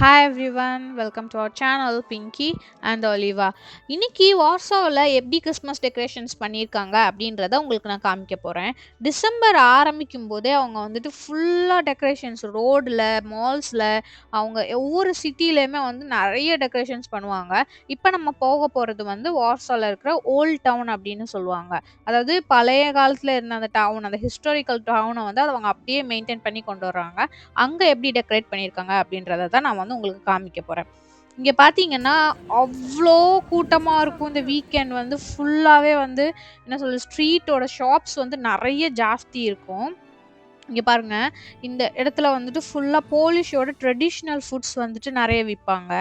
Hi everyone welcome to our channel Pinky and Oliva இன்னைக்கு வார்சாவில் எப்படி கிறிஸ்மஸ் டெக்கரேஷன்ஸ் பண்ணியிருக்காங்க அப்படின்றத உங்களுக்கு நான் காமிக்க போகிறேன் டிசம்பர் ஆரம்பிக்கும் போதே அவங்க வந்துட்டு ஃபுல்லாக டெக்கரேஷன்ஸ் ரோடில் மால்ஸில் அவங்க ஒவ்வொரு சிட்டிலையுமே வந்து நிறைய டெக்கரேஷன்ஸ் பண்ணுவாங்க. இப்போ நம்ம போக போகிறது வந்து வார்சாவில் இருக்கிற ஓல்ட் டவுன் அப்படின்னு சொல்லுவாங்க. அதாவது பழைய காலத்தில் இருந்த அந்த டவுன் அந்த ஹிஸ்டாரிக்கல் டவுனை வந்து அதை அவங்க அப்படியே மெயின்டைன் பண்ணி கொண்டு வர்றாங்க. அங்கே எப்படி டெக்கரேட் பண்ணியிருக்காங்க அப்படின்றத தான் நான் வந்து உங்களுக்கு காமிக்க போகிறேன் இங்கே பார்த்தீங்கன்னா அவ்வளோ கூட்டமாக இருக்கும் இந்த வீக்கெண்ட் வந்து. ஃபுல்லாகவே வந்து என்ன சொல்றது ஸ்ட்ரீட்டோட ஷாப்ஸ் வந்து நிறைய ஜாஸ்தி இருக்கும். இங்கே பாருங்க இந்த இடத்துல வந்துட்டு ஃபுல்லாக போலிஷோட ட்ரெடிஷ்னல் ஃபுட்ஸ் வந்துட்டு நிறைய விற்பாங்க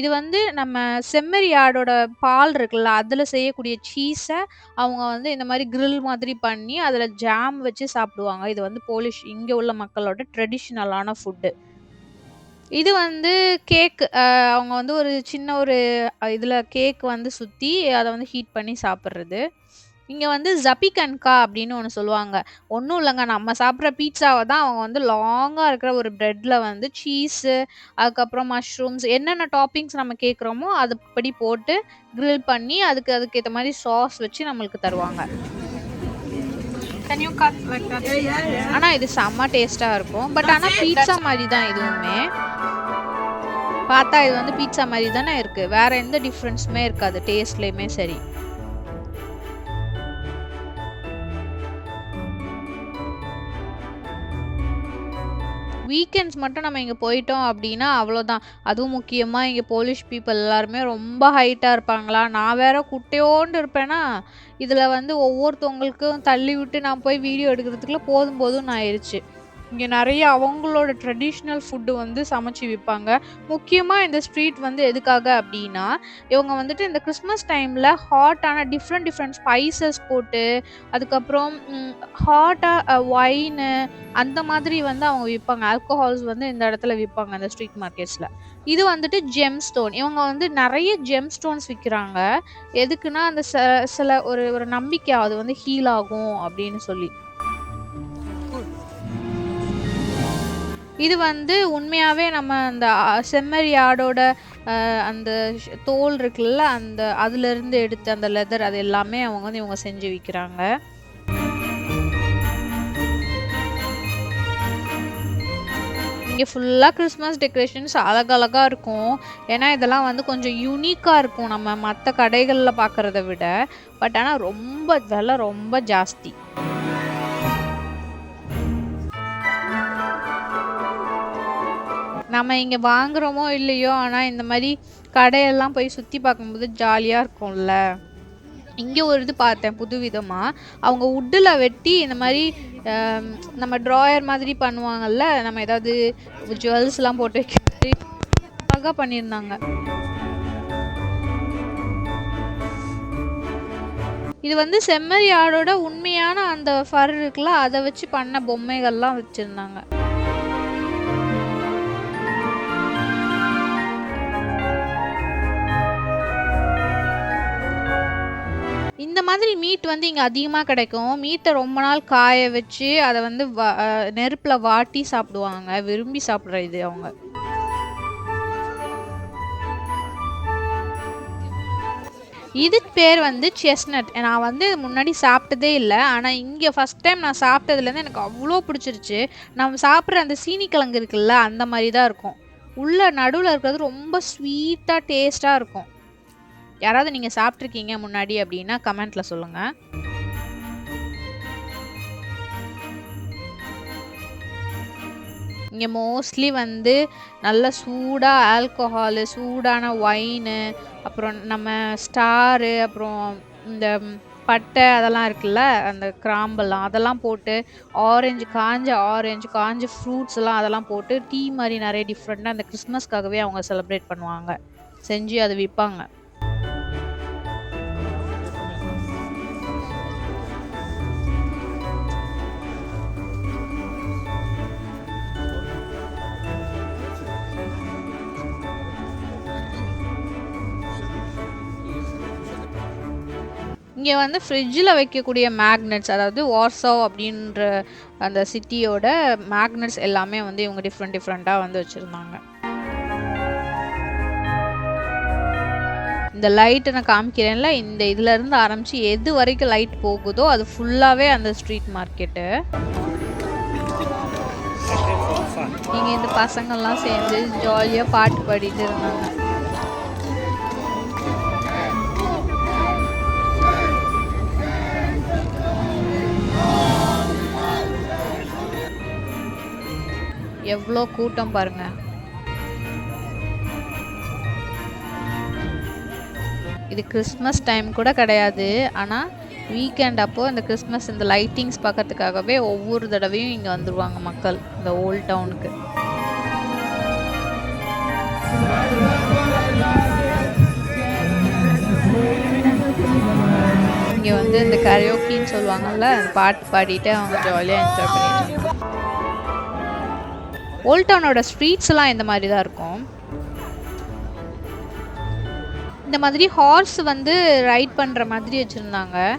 இது வந்து நம்ம செம்மறி ஆடோட பால் இருக்குல்ல அதில் செய்யக்கூடிய சீஸை அவங்க வந்து இந்த மாதிரி கிரில் மாதிரி பண்ணி அதில் ஜாம் வச்சு சாப்பிடுவாங்க. இது வந்து போலிஷ் இங்கே உள்ள மக்களோட ட்ரெடிஷ்னலான ஃபுட்டு இது வந்து கேக் அவங்க வந்து ஒரு சின்ன ஒரு இதில் கேக் வந்து சுற்றி அதை வந்து ஹீட் பண்ணி சாப்பிட்றது. இங்கே வந்து ஜபிகன்கா அப்படின்னு ஒன்று சொல்லுவாங்க. ஒன்றும் இல்லைங்க நம்ம சாப்பிட்ற பீட்சாவை தான் அவங்க வந்து லாங்காக இருக்கிற ஒரு ப்ரெட்டில் வந்து சீஸு அதுக்கப்புறம் மஷ்ரூம்ஸ் என்னென்ன டாப்பிங்ஸ் நம்ம கேட்குறோமோ அதுபடி போட்டு க்ரில் பண்ணி அதுக்கு அதுக்கேற்ற மாதிரி சாஸ் வச்சு நம்மளுக்கு தருவாங்க. Can you cut like that? Yeah, yeah, yeah. இது செம்ம டேஸ்டா இருக்கும் பட் ஆனா பீட்சா மாதிரி தான் இதுவுமே பார்த்தா இது வந்து பீட்சா மாதிரி தானே இருக்குது வேற எந்த டிஃப்ரென்ஸுமே இருக்காது டேஸ்ட்லேயுமே சரி வீக்கெண்ட்ஸ் மட்டும் நம்ம இங்கே போயிட்டோம் அப்படின்னா அவ்வளோதான் அதுவும் முக்கியமாக இங்கே போலீஸ் பீப்புள் எல்லாருமே ரொம்ப ஹைட்டாக இருப்பாங்களா? நான் வேற குட்டையோண்டு இருப்பேன்னா இதில் வந்து ஒவ்வொருத்தவங்களுக்கும் தள்ளி விட்டு நான் போய் வீடியோ எடுக்கிறதுக்குள்ள போதும் போதும்னு ஆயிடுச்சு இங்கே நிறைய அவங்களோட ட்ரெடிஷ்னல் ஃபுட்டு வந்து சமைச்சு விற்பாங்க முக்கியமாக இந்த ஸ்ட்ரீட் வந்து எதுக்காக அப்படின்னா இவங்க வந்துட்டு இந்த கிறிஸ்மஸ் டைமில் ஹாட்டான டிஃப்ரெண்ட் டிஃப்ரெண்ட் ஸ்பைசஸ் போட்டு அதுக்கப்புறம் ஹாட்டாக ஒயின் அந்த மாதிரி வந்து அவங்க விற்பாங்க. ஆல்கோஹால்ஸ் வந்து இந்த இடத்துல விற்பாங்க அந்த ஸ்ட்ரீட் மார்க்கெட்ஸில் இது வந்துட்டு ஜெம் ஸ்டோன் இவங்க வந்து நிறைய ஜெம் ஸ்டோன்ஸ் விற்கிறாங்க எதுக்குன்னா அந்த ச- சில ஒரு ஒரு நம்பிக்கை அது வந்து ஹீல் ஆகும் அப்படின்னு சொல்லி. இது வந்து உண்மையாகவே நம்ம அந்த செம்மறி ஆடோட அந்த தோல் இருக்குல்ல அந்த அதுலேருந்து எடுத்த அந்த லெதர் அது எல்லாமே அவங்க வந்து இவங்க செஞ்சு விற்கிறாங்க இங்கே ஃபுல்லாக கிறிஸ்மஸ் டெக்கரேஷன்ஸ் அழகழகாக இருக்கும். ஏன்னா இதெல்லாம் வந்து கொஞ்சம் யூனிக்காக இருக்கும் நம்ம மற்ற கடைகளில் பார்க்குறத விட. பட் ஆனால் ரொம்ப விலை ரொம்ப ஜாஸ்தி. நம்ம இங்கே வாங்குறோமோ இல்லையோ ஆனால் இந்த மாதிரி கடையெல்லாம் போய் சுற்றி பார்க்கும்போது ஜாலியாக இருக்கும்ல. இங்கே ஒரு இது பார்த்தேன் புது விதமாக அவங்க உட்டில் வெட்டி இந்த மாதிரி நம்ம ட்ராயர் மாதிரி பண்ணுவாங்கல்ல நம்ம ஏதாவது ஜுவல்ஸ்லாம் போட்டு வைக்கிறது அழகாக பண்ணியிருந்தாங்க. இது வந்து செம்மறி ஆடோட உண்மையான அந்த ஃபர் இருக்குல்ல அதை வச்சு பண்ண பொம்மைகள்லாம் வச்சுருந்தாங்க. இந்த மாதிரி மீட் வந்து இங்கே அதிகமாக கிடைக்கும். மீட்டை ரொம்ப நாள் காய வச்சு அதை வந்து வ நெருப்பில் வாட்டி சாப்பிடுவாங்க. விரும்பி சாப்பிட்ற இது அவங்க. இதுக்கு பேர் வந்து செஸ்னட் நான் வந்து முன்னாடி சாப்பிட்டதே இல்லை. ஆனால் இங்கே ஃபஸ்ட் டைம் நான் சாப்பிட்டதுலேருந்து எனக்கு அவ்வளோ பிடிச்சிருச்சு. நம்ம சாப்பிட்ற அந்த சீனிக்கிழங்கு இருக்குல்ல அந்த மாதிரி தான் இருக்கும். உள்ள நடுவில் இருக்கிறது ரொம்ப ஸ்வீட்டாக டேஸ்ட்டாக இருக்கும். யாராவது நீங்கள் சாப்பிட்ருக்கீங்க முன்னாடி அப்படின்னா கமெண்ட்டில் சொல்லுங்கள் இங்கே மோஸ்ட்லி வந்து நல்ல சூடாக ஆல்கஹாலு சூடான ஒயினு அப்புறம் நம்ம ஸ்டாரு அப்புறம் இந்த பட்டை அதெல்லாம் இருக்குல்ல அந்த கிராம்பெல்லாம் அதெல்லாம் போட்டு ஆரஞ்சு காஞ்ச ஆரஞ்சு காஞ்ச ஃப்ரூட்ஸ் எல்லாம் அதெல்லாம் போட்டு டீ மாதிரி நிறைய டிஃப்ரெண்ட்டாக அந்த கிறிஸ்மஸ்க்காகவே அவங்க செலிப்ரேட் பண்ணுவாங்க. செஞ்சு அதை விற்பாங்க இங்கே வந்து ஃப்ரிட்ஜில் வைக்கக்கூடிய மேக்னெட்ஸ் அதாவது வார்சோ அப்படின்ற அந்த சிட்டியோட மேக்னெட்ஸ் எல்லாமே வந்து இவங்க டிஃப்ரெண்ட் டிஃப்ரெண்ட்டாக வந்து வச்சுருந்தாங்க. இந்த லைட்டை நான் காமிக்கிறேன்ல இந்த இதுலேருந்து ஆரம்பித்து எது வரைக்கும் லைட் போகுதோ அது ஃபுல்லாகவே அந்த ஸ்ட்ரீட் மார்க்கெட்டு நீங்கள் இந்த பசங்கள்லாம் சேர்ந்து ஜாலியாக பாட்டு பாடிட்டு இருந்தாங்க. எவ்வளோ கூட்டம் பாருங்க. இது கிறிஸ்மஸ் டைம் கூட கிடையாது. ஆனால் வீக்கெண்ட் அப்போது இந்த கிறிஸ்மஸ் இந்த லைட்டிங்ஸ் பார்க்கறதுக்காகவே ஒவ்வொரு தடவையும் இங்கே வந்துடுவாங்க மக்கள் இந்த ஓல்ட் டவுனுக்கு இங்கே வந்து இந்த கரையோக்கின்னு சொல்லுவாங்கல்ல அந்த பாட்டு பாடிட்டு அவங்க ஜாலியாக என்ஜாய் பண்ணிட்டு இருந்தாங்க ஓல்ட் டவுனோட ஸ்ட்ரீட்ஸ்லாம் இந்த மாதிரி தான் இருக்கும். இந்த மாதிரி ஹார்ஸ் வந்து ரைட் பண்ணுற மாதிரி வச்சுருந்தாங்க.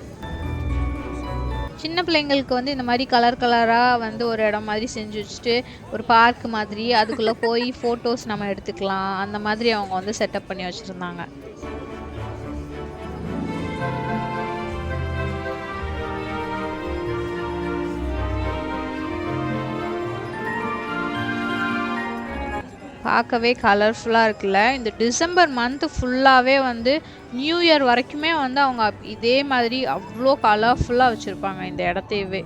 சின்ன பிள்ளைங்களுக்கு வந்து இந்த மாதிரி கலர் கலராக வந்து ஒரு இடம் மாதிரி செஞ்சு வச்சுட்டு ஒரு பார்க் மாதிரி அதுக்குள்ளே போய் ஃபோட்டோஸ் நம்ம எடுத்துக்கலாம். அந்த மாதிரி அவங்க வந்து செட்டப் பண்ணி வச்சுருந்தாங்க. பார்க்கவே கலர்ஃபுல்லாக இருக்குல்ல. இந்த டிசம்பர் மந்த் ஃபுல்லாகவே வந்து நியூ இயர் வரைக்குமே வந்து அவங்க இதே மாதிரி அவ்வளோ கலர்ஃபுல்லாக வச்சுருப்பாங்க இந்த இடத்தையவே.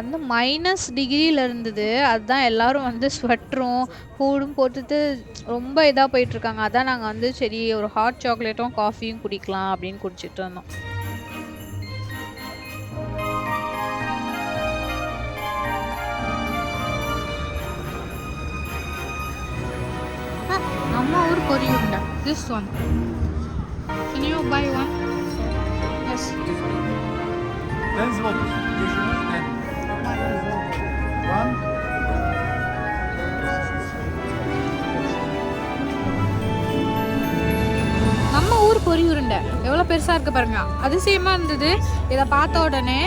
வந்து மைனஸ் டிகிரியில் இருந்தது அதுதான் எல்லாரும் வந்து ஸ்வெட்டரும் ஹூடும் போட்டுட்டு ரொம்ப இதாக போயிட்டுருக்காங்க அதான் நாங்கள் வந்து சரி ஒரு ஹாட் சாக்லேட்டும் காஃபியும் குடிக்கலாம் அப்படின்னு குடிச்சிட்டு இருந்தோம் நம்ம ஊர் பொரி this one Can you buy one? Yes. One. நம்ம ஊர் பொறி உருண்டை. எவ்வளோ பெருசாக இருக்கு பாருங்க. அதிசயமாக இருந்தது. இதை பார்த்த உடனே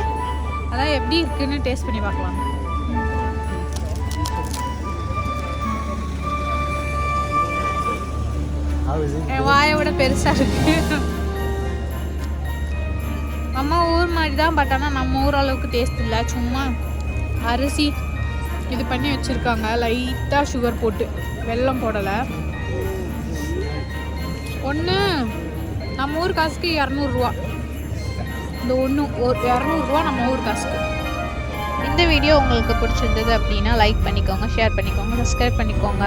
அதான் எப்படி இருக்குன்னு டேஸ்ட் பண்ணி பார்க்கலாம். என் வாயை விட பெருசாக இருக்கு. நம்ம ஊர் மாதிரி தான் பட் ஆனால் நம்ம ஊர் அளவுக்கு டேஸ்ட் இல்லை. சும்மா அரிசி இது பண்ணி வச்சுருக்காங்க. லைட்டாக சுகர் போட்டு. வெல்லம் போடலை. ஒன்று நம்ம ஊர் காசுக்கு இரநூறுவா. இந்த ஒன்று ஒரு இரநூறுவா நம்ம ஊர் காசுக்கு. இந்த வீடியோ உங்களுக்கு பிடிச்சிருந்தது அப்படின்னா லைக் பண்ணிக்கோங்க ஷேர் பண்ணிக்கோங்க சப்ஸ்கிரைப் பண்ணிக்கோங்க.